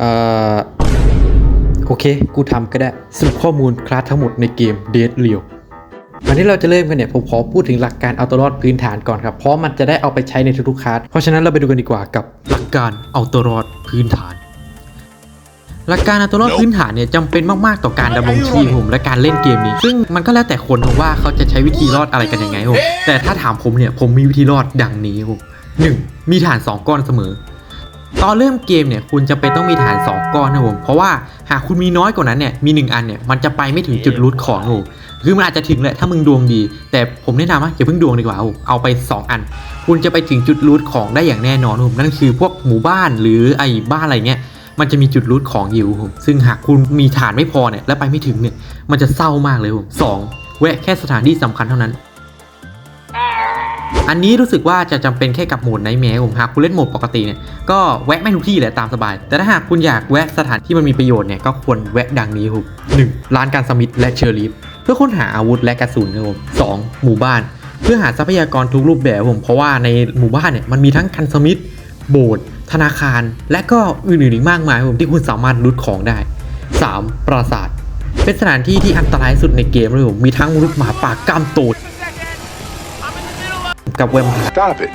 เอ่อโอเค กูทำก็ได้ สรุปข้อมูลคลาสทั้งหมดในเกม Dead r e a l วันที่เราจะเริ่มกันเนี่ย ผมขอพูดถึงหลักการเอาตัวรอดพื้นฐานก่อนครับ เพราะมันจะได้เอาไปใช้ในทุกๆคลาสเพราะฉะนั้นเราไปดูกันดีกว่ากับหลักการเอาตัวรอดพื้นฐาน หลักการเอาตัวรอดพื้นฐานเนี่ยจำเป็นมากๆต่อการดำรงชีพผมและการเล่นเกมนี้ ซึ่งมันก็แล้วแต่คนผมว่าเขาจะใช้วิธีรอดอะไรกันยังไงผมแต่ถ้าถามผมเนี่ยผมมีวิธีรอดดังนี้ผมหนึ่งมีฐานสองก้อนเสมอ ตอนเริ่มเกมเนี่ยคุณจะเป็นต้องมีฐาน 2 ก้อนนะผมเพราะว่าหากคุณมีน้อยกว่านั้นเนี่ยมี 1 อันเนี่ยมันจะไปไม่ถึงจุดรูทของผมคือมันอาจจะถึงแหละถ้ามึงดวงดี แต่ผมแนะนำว่าอย่าเพิ่งดวงดีกว่าเอาไป 2 อัน คุณจะไปถึงจุดรูทของได้อย่างแน่นอนผมนั่นคือพวกหมู่บ้านหรือไอ้บ้านอะไรเงี้ยมันจะมีจุดรูทของอยู่ผมซึ่งหากคุณมีฐานไม่พอเนี่ยและไปไม่ถึงเนี่ยมันจะเศร้ามากเลยผมสองแวะแค่สถานที่สำคัญเท่านั้น อันนี้รู้สึกว่าจะจำเป็นแค่กับโหมดไนท์แมร์ผมหากคุณเล่นโหมดปกติเนี่ยก็แวะไม่ทุกที่แหละตามสบาย แต่ถ้าหากคุณอยากแวะสถานที่มันมีประโยชน์เนี่ยก็ควรแวะดังนี้ครับหนึ่งร้านการสมิธและเชอร์ลีฟเพื่อค้นหาอาวุธและกระสุนครับผมสองหมู่บ้าน เพื่อหาทรัพยากรทุกรูปแบบผมเพราะว่าในหมู่บ้านเนี่ยมันมีทั้งคันสมิธโบสถ์ธนาคาร และก็อื่นๆอีกมากมายครับผมที่คุณสามารถรูทของได้สามปราสาท เป็นสถานที่ที่อันตรายสุดในเกมเลยผมมีทั้งมนุษย์หมาป่ากล้ามโต กับแวมไพร์ Stop it.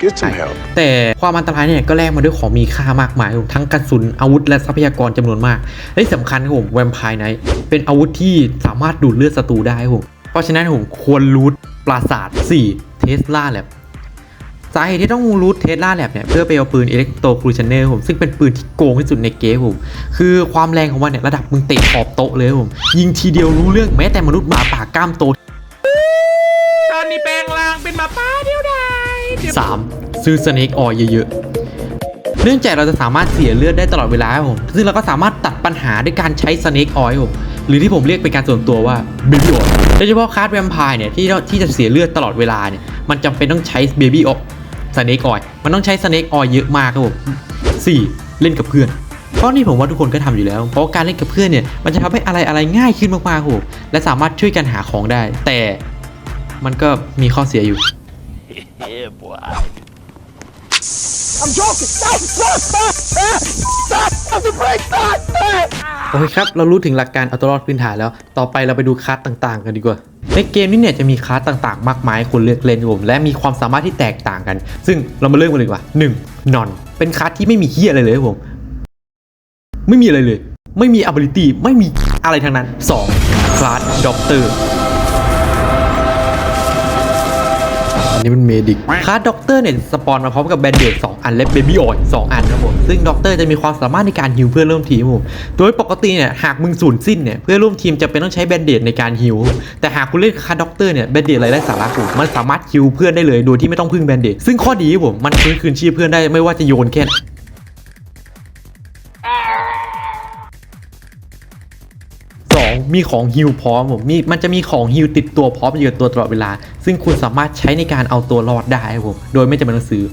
Get some help. แต่ความอันตรายเนี่ยก็แลกมาด้วยของมีค่ามากมายครับผมทั้งกระสุนอาวุธและทรัพยากรจำนวนมากและที่สำคัญครับผมแวมไพร์ไนท์เป็นอาวุธที่สามารถดูดเลือดศัตรูได้ครับผมเพราะฉะนั้นผมควรรูทปราสาท 4 เทสลาแลบสาเหตุที่ต้องรูทเทสลาแลบเนี่ยเพื่อไปเอาปืนอิเล็กโตรคูชันเนอร์ผมซึ่งเป็นปืนที่โกงที่สุดในเกมผมคือความแรงของมันเนี่ยระดับมึงเตะขอบโต๊ะเลยครับผมยิงทีเดียวรู้เรื่องแม้แต่มนุษย์หมาป่ากล้ามโตตอ นนี้แปลงร่างเป็นหมาป้าเดียวดายเดี๋ยว 3. ซื้อสเน k ออยเยอะๆ เนื่องจากเราจะสามารถเสียเลือดได้ตลอดเวลาผม ซึ่งเราก็สามารถตัดปัญหาด้วยการใช้สเน k ออยผมหรือที่ผมเรียกเป็นการส่วนตัวว่าเบบี้ออยโดยเฉพาะคาร์ดแวมไพร์เนี่ยที่ที่จะเสียเลือดตลอดเวลาเนี่ยมันจำเป็นต้องใช้เบบี้ออยสเน k ออยมันต้องใช้สเน k ออยเยอะมากครับผม 4. เล่นกับเพื่อนเพราะนี่ผมว่าทุกคนก็ทำอยู่แล้ว เพราะการเล่นกับเพื่อนเนี่ยมันจะทำให้อะไรอะไรง่ายขึ้นมากๆครับผมและสามารถช่วยกันหาของได้ แต่ มันก็มีข้อเสียอยู่ I'm joking. Stop! Stop! Stop! Stop! Stop the brake! Stop! Stop! โอเคครับ เรารู้ถึงหลักการเอาตัวรอดพื้นฐานแล้ว ต่อไปเราไปดูคลาสต่างๆ กันดีกว่า ในเกมนี้เนี่ยจะมีคลาสต่างๆ มากมายให้คุณเลือกเล่นครับผมและมีความสามารถที่แตกต่างกัน ซึ่งเรามาเริ่มกันเลยดีกว่า 1. นอน เป็นคลาสที่ไม่มีเฮียอะไรเลยครับผม ไม่มีอะไรเลย ไม่มี ability ไม่มีอะไรทั้งนั้น 2. คลาสด็อกเตอร์ นนี้มันเมดิกคาสด็อกเตอร์เนี่ยสปอนมาพร้อมกับแบนเดดสอันและเบบี้ออยสองอันนะผมซึ่งด็อกเตอร์จะมีความสามารถในการฮิวเพื่อนร่วมทีมผมโดยปกติเนี่ยหากมึงสูญสิ้นเนี่ยเพื่อนร่วมทีมจะเป็นต้องใช้แบนเดดในการฮิวแต่หากคุณเล่นคาสด็อกเตอร์เนี่ยแบนเดดอะไรไร้สาระผมมันสามารถฮิวเพื่อนได้เลยโดยที่ไม่ต้องพึ่งแบนเดดซึ่งข้อดีผมมันฟื้นคืนชีพเพื่อนได้ไม่ว่าจะโยนแค่ มีของฮิลพร้อมผมมีมันจะมีของฮิลติดตัวพร้อมอยู่กับตัวตลอดเวลา ซึ่งคุณสามารถใช้ในการเอาตัวรอดได้ผมโดยไม่จำเป็นต้องซื้อ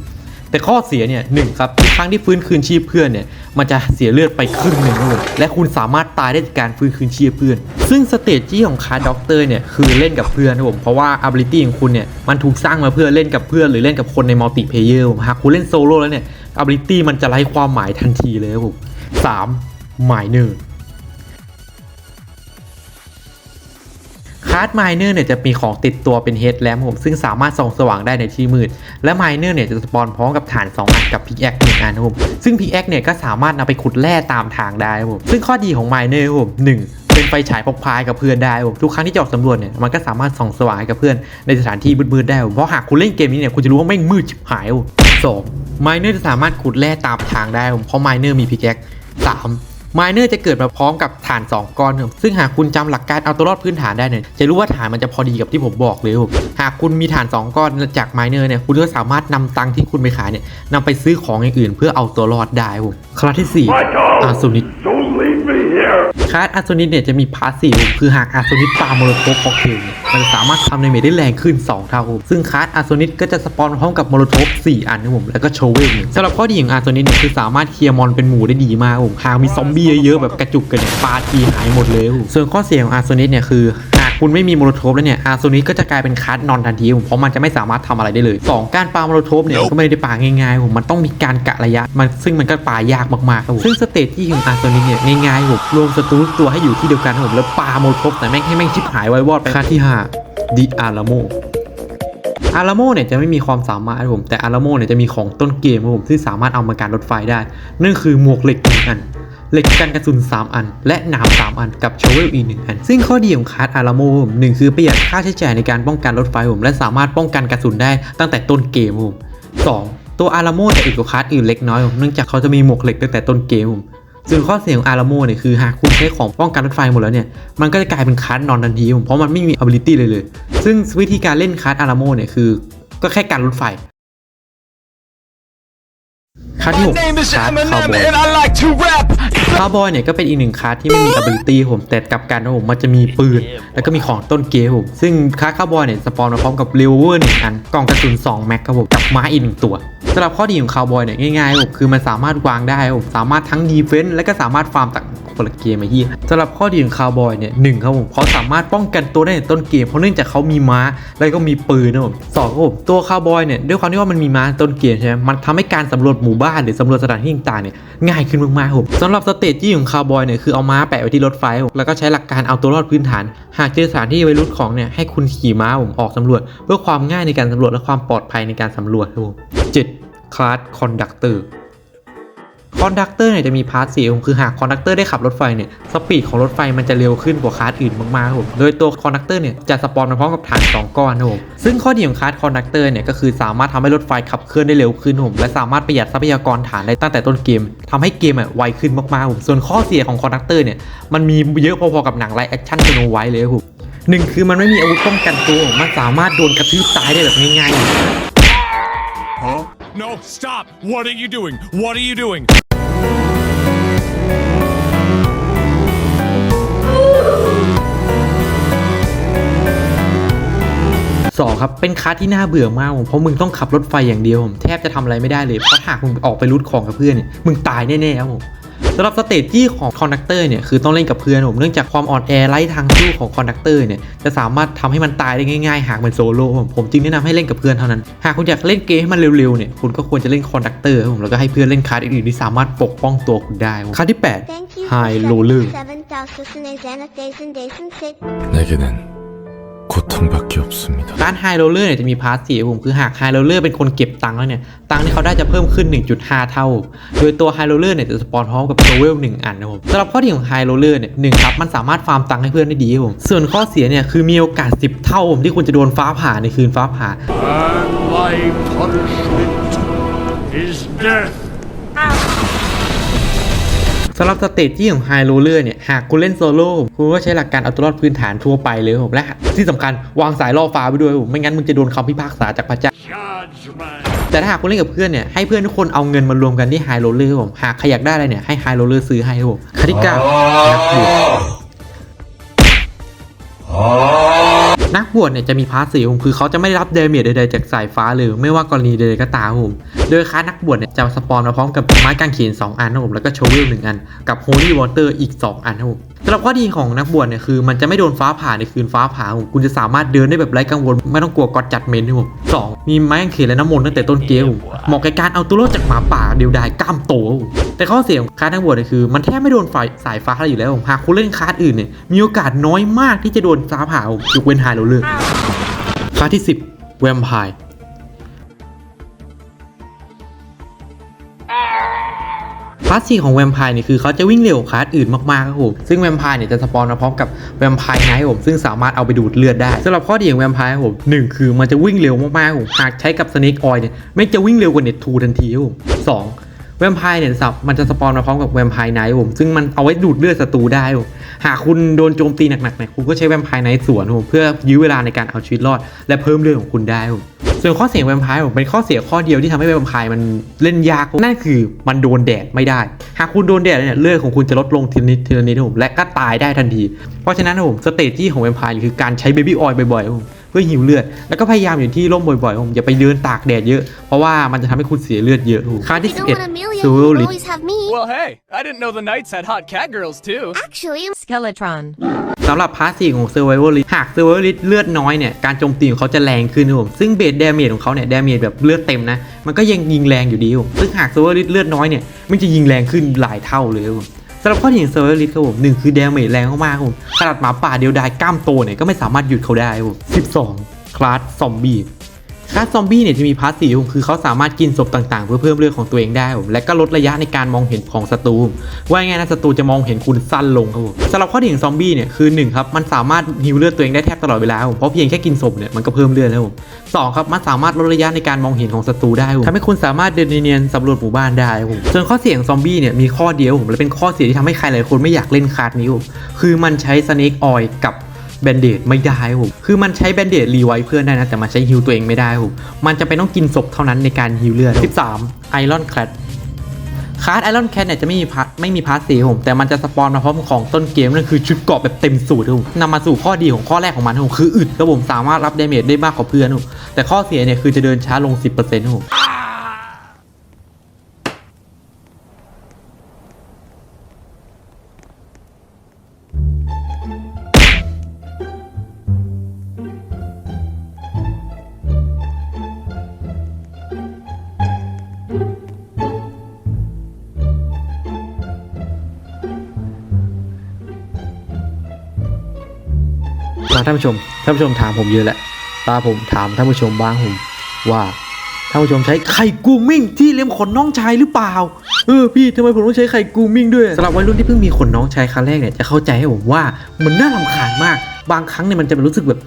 แต่ข้อเสียเนี่ยหนึ่งครับทุกครั้งที่ฟื้นคืนชีพเพื่อนเนี่ยมันจะเสียเลือดไปครึ่งหนึ่งครับผมและคุณสามารถตายได้จากการฟื้นคืนชีพเพื่อน ซึ่งสเตจที่ของคาร์ด็อกเตอร์เนี่ยคือเล่นกับเพื่อนครับผมเพราะว่า ability ของคุณเนี่ยมันถูกสร้างมาเพื่อเล่นกับเพื่อนหรือเล่นกับคนในมัลติเพเยอร์หากคุณเล่นโซโล่แล้วเนี่ย ability มันจะไร้ความหมายทันทีเลยครับผมสามหมายเนอ คาร์ดไมเนอร์เนี่ยจะมีของติดตัวเป็นเฮดแลมผมซึ่งสามารถส่องสว่างได้ในที่มืด และไมเนอร์เนี่ยจะสปอนพร้อมกับฐาน 2 อันกับพิกแอคหนึ่งอันผมซึ่งพิกแอคเนี่ยก็สามารถนำไปขุดแร่ตามทางได้ผมซึ่งข้อดีของไมเนอร์ผมหนึ่งเป็นไฟฉายพกพากับเพื่อนได้ผมทุกครั้งที่จะออกสำรวจเนี่ยมันก็สามารถส่องสว่างให้กับเพื่อนในสถานที่มืดๆได้ผมเพราะหากคุณเล่นเกมนี้เนี่ยคุณจะรู้ว่าไม่งมืดชิบหายผมสองไมเนอร์จะสามารถขุดแร่ตามทางได้ผมเพราะไมเนอร์มีพิกแอคสาม ไมเนอร์จะเกิดมาพร้อมกับฐาน 2 ก้อนครับซึ่งหากคุณจำหลักการเอาตัวรอดพื้นฐานได้เนี่ยจะรู้ว่าฐานมันจะพอดีกับที่ผมบอกเลยครับหากคุณมีฐาน 2 ก้อนจากไมเนอร์เนี่ยคุณก็สามารถนำตังค์ที่คุณไปขายเนี่ยนำไปซื้อของอย่างอื่น เพื่อเอาตัวรอดได้ครับคลาสที่4อาซูนิต Don't leave me here. คลาสอาซูนิตเนี่ยจะมีพาสซีฟคือหากอาซูนิตปาโมโลโทฟค็อกเทลเนี่ยมันสามารถทำในเมจได้แรงขึ้น 2 เท่าครับซึ่งคลาสอาซูนิตก็จะสปอนพร้อมกับโมโลโทฟ4อันนะผม แล้วก็โชเวลหนึ่งสำหรับข้อดีของอาซูนิตเนี่ยคือสามารถเคลียร์มอนเป็นหมู่ได้ดีมากผมหากมีซอมบี้เยอะๆแบบกระจุกกันเนี่ยปาทีหายหมดเลยครับผมส่วนข้อเสียของอาซูนิตเนี่ยคือ คุณไม่มีโมโลโทฟแล้วเนี่ยอาร์โซนิก็จะกลายเป็นคัสนอนทันทีผมเพราะมันจะไม่สามารถทำอะไรได้เลย 2 การปาโมโลโทฟเนี่ยก็ไม่ได้ปาง่ายๆผมมันต้องมีการกะระยะ มันซึ่งมันก็ปายากมากๆครับผมซึ่งสเตจที่ของอาร์โซนิเนี่ยง่ายๆผมรวมศัตรูทุกตัวให้อยู่ที่เดียวกันครับผมแล้วปาโมโลโทฟแต่แม่งให้แม่งชิบหายไว้วอดไปคัสที่5ดิอาราโมอาราโมเนี่ยจะไม่มีความสามารถครับผมแต่อาราโมเนี่ยจะมีของต้นเกมครับผมที่สามารถเอามาการรถไฟได้ นั่นคือหมวกเหล็กหนึ่งอัน เหล็กกันกระสุน 3 อัน และหนาม 3 อันกับชเวลอีกหนึ่งอัน ซึ่งข้อดีของคาร์ดอาราโมผมหนึ่งคือประหยัดค่าใช้จ่ายในการป้องกันรถไฟผมและสามารถป้องกันกระสุนได้ตั้งแต่ต้นเกมผมสองตัวอาราโมจะอีกกว่าคาร์ดอื่นเล็กน้อยผมเนื่องจากเขาจะมีหมวกเหล็กตั้งแต่ต้นเกมผมส่วนข้อเสียของอาราโมเนี่ยคือหากคุณใช้ของป้องกันรถไฟหมดแล้วเนี่ย มันก็จะกลายเป็นคาร์ดนอนทันทีผมเพราะมันไม่มี ability เลยเลย ซึ่งวิธีการเล่นคาร์ดอาราโมเนี่ยคือ ก็แค่การรถไฟ คาร์ดที่หก name is คาร์ดคาว Eminem บอย and I like to rap. คาร์บอยเนี่ยก็เป็นอีกหนึ่งคาร์ดที่ไม่มี ability ผมแต่กลับกันนะผมมันจะมีปืน แล้วก็มีของต้นเกมผมซึ่งคาร์ดคาร์บอยเนี่ยสปอนมาพร้อมกับเรเวอร์หนึ่งอันกล่องกระสุน2แม็กครับผมกับม้าอีกหนึ่งตัว สำหรับข้อดีของคาร์บอยเนี่ยง่ายๆผมคือมันสามารถวางได้ผมสามารถทั้งดีเฟนส์และก็สามารถฟาร์มจากคนละเกมมาที่สำหรับข้อดีของคาร์บอยเนี่ยหนึ่งครับผมเขาสามารถป้องกันตัวได้ในต้นเกมเพราะเนื่องจากเขามีม้า แล้วก็มีปืนนะผมสองครับผมตัวคาร์บอยเนี่ยด้วยความที่ว่ามันมีม้าต้นเกมใช่ไหมมันทำให้การสำรวจหมู่บ้านหรือสำรวจสถานที่ต่างๆเนี่ยง่ายขึ้นมากๆครับผมสำหรับสเตจที่ของคาร์บอยเนี่ยคือเอาม้าแปะไว้ที่รถไฟแล้วก็ใช้หลักการเอาตัวรอดพื้นฐาน หากเจอสถานที่ไวรุดของเนี่ยให้คุณขี่ม้าผมออกสำรวจ เพื่อความง่ายในการสำรวจและความปลอดภัยในการสำรวจครับผม เจ็ดคลาสคอนดักเตอร์คอนดักเตอร์เนี่ยจะมีพาร์ทสีผมคือหากคอนดักเตอร์ได้ขับรถไฟเนี่ยสปีดของรถไฟมันจะเร็วขึ้นกว่าคลาสอื่นมากๆครับผมโดยตัวคอนดักเตอร์เนี่ยจะสปอนมาพร้อมกับฐานสองก้อนครับผมซึ่งข้อดีของคลาสคอนดักเตอร์เนี่ยก็คือสามารถทำให้รถไฟขับเคลื่อนได้เร็วขึ้นครับผมและสามารถประหยัดทรัพยากรฐานได้ตั้งแต่ต้นเกมทำให้เกมอะไวขึ้นมากๆครับผมส่วนข้อเสียของคอนดักเตอร์เนี่ยมันมีเยอะพอๆกับหนังไลฟ์แอคชั่นสโนไวท์เลยครับผมหนึ่งคือมันไม่มีอาวุธป้องกันตัวมมันสามารถโดนกระทืบตายได้แบบง่ายๆ Huh? No, stop! What are you doing? What are you doing? สองครับเป็นคลาสที่น่าเบื่อมากผมเพราะมึงต้องขับรถไฟอย่างเดียวผมแทบจะทำอะไรไม่ได้เลยเพราะหากมึงออกไปรูดของกับเพื่อนเนี่ยมึงตายแน่ๆครับผม สำหรับสเตจที่ของคอนดักเตอร์เนี่ยคือต้องเล่นกับเพื่อนผมเนื่องจากความอ่อนแอไร้ทางสู้ของคอนดักเตอร์เนี่ยจะสามารถทำให้มันตายได้ง่ายๆ หากเป็นโซโล่ผมผมจึงแนะนำให้เล่นกับเพื่อนเท่านั้น หากคุณอยากเล่นเกมให้มันเร็วๆเนี่ยคุณก็ควรจะเล่นคอนดักเตอร์ผมแล้วก็ให้เพื่อนเล่นคลาสอื่นๆที่สามารถปกป้องตัวคุณได้ครับคลาสที่ Thank 8 you High for Roller 7,000 Days and Days 내게는 고통밖에 없습니다. ร้านไฮโรเลอร์เนี่ยจะมีพาร์ทสีผมคือหากไฮโรเลอร์เป็นคนเก็บตังค์แล้วเนี่ย ตังค์ที่เขาได้จะเพิ่มขึ้น 1.5 เท่า โดยตัวไฮโรเลอร์เนี่ยจะสปอนพร้อมกับโซเวล1อันนะครับผมสำหรับข้อดีของไฮโรเลอร์เนี่ยหนึ่งครับ มันสามารถฟาร์มตังค์ให้เพื่อนได้ดีครับผม ส่วนข้อเสียเนี่ยคือมีโอกาส 10 เท่าผมที่คุณจะโดนฟ้าผ่าในคืนฟ้าผ่า And my punishment is death. สำหรับสเตจที่ของไฮโรเลอร์เนี่ย หากคุณเล่นโซโล่คุณก็ใช้หลักการเอาตัวรอดพื้นฐานทั่วไปเลยครับผมและที่สำคัญวางสายล่อฟ้าไปด้วยครับผมไม่งั้นมึงจะโดนคำพิพากษาจากพระเจ้า Judgment. แต่ถ้าหากคุณเล่นกับเพื่อนเนี่ยให้เพื่อนทุกคนเอาเงินมารวมกันที่ไฮโรเลอร์ผมหากใครอยากได้อะไรเนี่ยให้ไฮโรเลอร์ซื้อให้ครับผมคาทิก้านักบวชนักบวชเนี่ยจะมีพาร์ทสีผมคือเขาจะไม่ได้รับเดเมจใดๆจากสายฟ้าเลยไม่ว่ากรณีใดๆก็ตามครับผม โดยคลาสนักบวชเนี่ยจะสปอนมาพร้อมกับไม้กางเขน2 อันนะครับผมแล้วก็โชเวลหนึ่งอัน กับโฮลี่วอเตอร์อีก 2 อันครับผมสำหรับข้อดีของนักบวชเนี่ยคือมันจะไม่โดนฟ้าผ่าในคืนฟ้าผ่าครับผมคุณจะสามารถเดินได้แบบไร้กังวล ไม่ต้องกลัวกอดจัดเมนครับผมสองมีไม้กางเขนและน้ำมนต์ตั้งแต่ต้นเกมครับผมเหมาะกับการเอาตัวรอดจากหมาป่าเดียวดายกล้ามโตครับผมแต่ข้อเสียของคลาสนักบวชเนี่ยคือ มันแทบไม่โดนฝ่ายสายฟ้าอะไรอยู่แล้วผมหากคุณเล่นคลาสอื่นเนี่ยมีโอกาสน้อยมากที่จะโดนฟ้าผ่าครับผมยกเว้นไฮโรเลอร์คลาสที่ 10 แวมไพร์าสสี่ของแวมไพร์เนี่ยคือเขาจะวิ่งเร็วกว่าคลาสอื่นมากๆครับผมซึ่งแวมไพร์เนี่ยจะสปอนมาพร้อมกับแวมไพร์ไนท์ผมซึ่งสามารถเอาไปดูดเลือดได้สำหรับข้อดีของแวมไพร์ครับผมหนึ่งคือมันจะวิ่งเร็วมากๆครับผมหากใช้กับสเนกออยเนี่ยไม่จะวิ่งเร็วกว่าเน็ตทูทันทีครับผมสอง แวมไพร์เนี่ยสับมันจะสปอนมาพร้อมกับแวมไพร์ไนท์ผมซึ่งมันเอาไว้ดูดเลือดศัตรูได้ผมหากคุณโดนโจมตีหนักๆเนี่ยคุณก็ใช้แวมไพร์ไนท์สวนผมเพื่อยื้อเวลาในการเอาชีวิตรอด และเพิ่มเลือดของคุณได้ผมส่วนข้อเสียแวมไพร์ผมเป็นข้อเสียข้อเดียวที่ทำให้แวมไพร์มันเล่นยากนั่นคือมันโดนแดดไม่ได้ หากคุณโดนแดดเนี่ยเลือดของคุณจะลดลงทีละนิดทีละนิดผมและก็ตายได้ทันที เพราะฉะนั้นผมสเตจที่ของแวมไพร์คือการใช้เบบี้ออยล์บ่อยๆผม เพื่อหิวเลือด แล้วก็พยายามอยู่ที่ร่มบ่อยๆผมอย่าไปเดินตากแดดเยอะ เพราะว่ามันจะทำให้คุณเสียเลือดเยอะคลาสที่ You know what, 11 Amelia? Survival You List always have me. Well, hey, I didn't know the Knights had hot cat girls too. Actually, Skeletron. สำหรับพาสซีฟของ Survival List หาก Survival List เลือดน้อยเนี่ยการโจมตีของเขาจะแรงขึ้นครับผมซึ่งเบส d ดเมจของเขาเนี่ย d ดเมจแบบเลือดเต็มนะมันก็ยังยิงแรงอยู่ดีครับผมซึ่งหาก Survival List เลือดน้อยเนี่ยมันจะยิงแรงขึ้นหลายเท่าเลยครับผม สำหรับข้อที่สองเซอร์เวอร์ลิสครับผมหนึ่งคือแดเมจแรงมากๆครับผมขนาดหมาป่าเดียวดายกล้ามโตเนี่ยก็ไม่สามารถหยุดเขาได้ครับสิบสองคลาสซอมบี้ คลาสซอมบี้เนี่ยจะมีพาสซีฟคือเขาสามารถกินศพต่างๆ เพื่อเพิ่มเลือดของตัวเองได้ผมและก็ลดระยะในการมองเห็นของศัตรูว่าไงนะศัตรูจะมองเห็นคุณสั้นลงครับผมสำหรับข้อดีของซอมบี้เนี่ยคือหนึ่งครับมันสามารถฮิวเลือดตัวเองได้แทบตลอดเวลาผมเพราะเพียงแค่กินศพเนี่ยมันก็เพิ่มเลือดแล้วผมสองครับมันสามารถลดระยะในการมองเห็นของศัตรูได้ผมทำให้คุณสามารถเดินเนียนสำรวจหมู่บ้านได้ผมส่วนข้อเสียของซอมบี้เนี่ยมีข้อเดียวผมและเป็นข้อเสียที่ทำให้ใครหลายคนไม่อยากเล่นคาร์ดนี้ผมคือมันใช้สเน k ออยกับ แบนเดดไม่ได้ครับผมคือมันใช้แบนเดดรีไวท์เพื่อนได้นะแต่มันใช้ฮิวตัวเองไม่ได้ครับผมมันจะเป็นต้องกินศพเท่านั้นในการฮิวเลือด 13 ไอรอนแคทคาร์ดไอรอนแคทเนี่ยจะไม่มีพาไม่มีพาร์ทสีผมแต่มันจะสปอนมาพร้อมของต้นเกมนั่นคือชุดเกราะแบบเต็มสูตรครับผมนำมาสู่ข้อดีของข้อแรกของมันครับผมคืออึดครับผมสามารถรับเดเมจได้มากกว่าเพื่อนครับผมแต่ข้อเสียเนี่ยคือจะเดินช้าลง 10%ครับผม ท่านผู้ชม ท่านผู้ชมถามผมเยอะแหละ ตาผมถามท่านผู้ชมบ้างผมว่าท่านผู้ชมใช้ไข่กูมิ่งที่เลี้ยงขนน้องชายหรือเปล่า เออพี่ทำไมผมต้องใช้ไข่กูมิ่งด้วยสำหรับวัยรุ่นที่เพิ่งมีขนน้องชายครั้งแรกเนี่ยจะเข้าใจให้ผมว่ามันน่ารำคาญมาก บางครั้งเนี่ยมันจะรู้สึกแบบ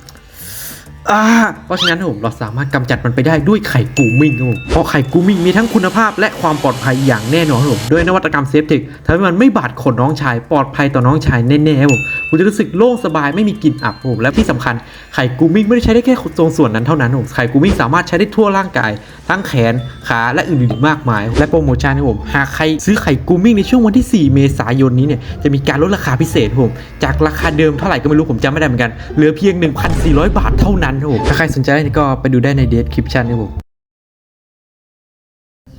อ่าเพราะฉะนั้นผมเราสามารถกำจัดมันไปได้ด้วยไข่กูมิ่งครับผมเพราะไข่กูมิ่งมีทั้งคุณภาพและความปลอดภัยอย่างแน่นอนครับผมด้วยนวัตกรรมเซฟเทคทำให้มันไม่บาดขนน้องชายปลอดภัยต่อน้องชายแน่ๆครับผมคุณจะรู้สึกโล่งสบายไม่มีกลิ่นอับครับผมและที่สำคัญไข่กูมิ่งไม่ได้ใช้ได้แค่ตรงส่วนนั้นเท่านั้นครับผมไข่กูมิ่งสามารถใช้ได้ทั่วร่างกาย ทั้งแขนขาและอื่นๆมากมาย และโปรโมชั่นครับผมหากใครซื้อไข่กูมิ่งในช่วงวันที่ 4 เมษายนนี้เนี่ยจะมีการลดราคาพิเศษครับผมจากราคาเดิมเท่าไหร่ก็ไม่รู้ผมจำไม่ได้เหมือนกันเหลือเพียง 1,400 บาทเท่านั้นครับผมถ้าใครสนใจก็ไปดูได้ในเดสคริปชันครับผม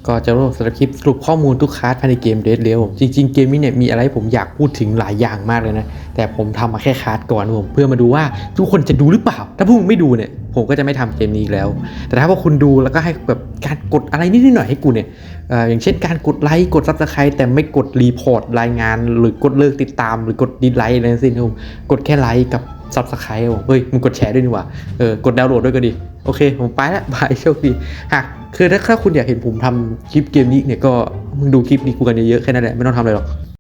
ก็จะรวบสารคลิปสรุปข้อมูลทุกคลาสภายในเกมเด d เ a ียวผมจริงๆเกมนี้เนี่ยมีอะไรผมอยากพูดถึงหลายอย่างมากเลยนะ แต่ผมทำมาแค่คลาสก่อนผมเพื่อมาดูว่าทุกคนจะดูหรือเปล่า ถ้าพวกมึงไม่ดูเนี่ย ผมก็จะไม่ทำเกมนี้อีกแล้ว แต่ถ้าพวกคุณดูแล้วก็ให้แบบการกดอะไรนิดหน่อยให้กูเนี่ยออย่างเช่นการกดไลค์กดซับสไครต์แต่ไม่กดรีพอร์ตรายงาน หรือกดเลิกติดตาม หรือกดดีไลค์อะไรทั้งสิ้นครับผมกดแค่ไลค์กับ ซับสไครต์ผมเฮ้ยมึงกดแชร์ด้วยนี่หว่าเออกดดาวน์โหลดด้วยก็ดี โอเค ผมไปละบายโชคดีหากคือถ้าถ้าคุณอยากเห็นผมทำคลิปเกมนี้เนี่ยก็มึงดูคลิปนี้กูกันเยอะๆแค่นั้นแหละไม่ต้องทำอะไรหรอก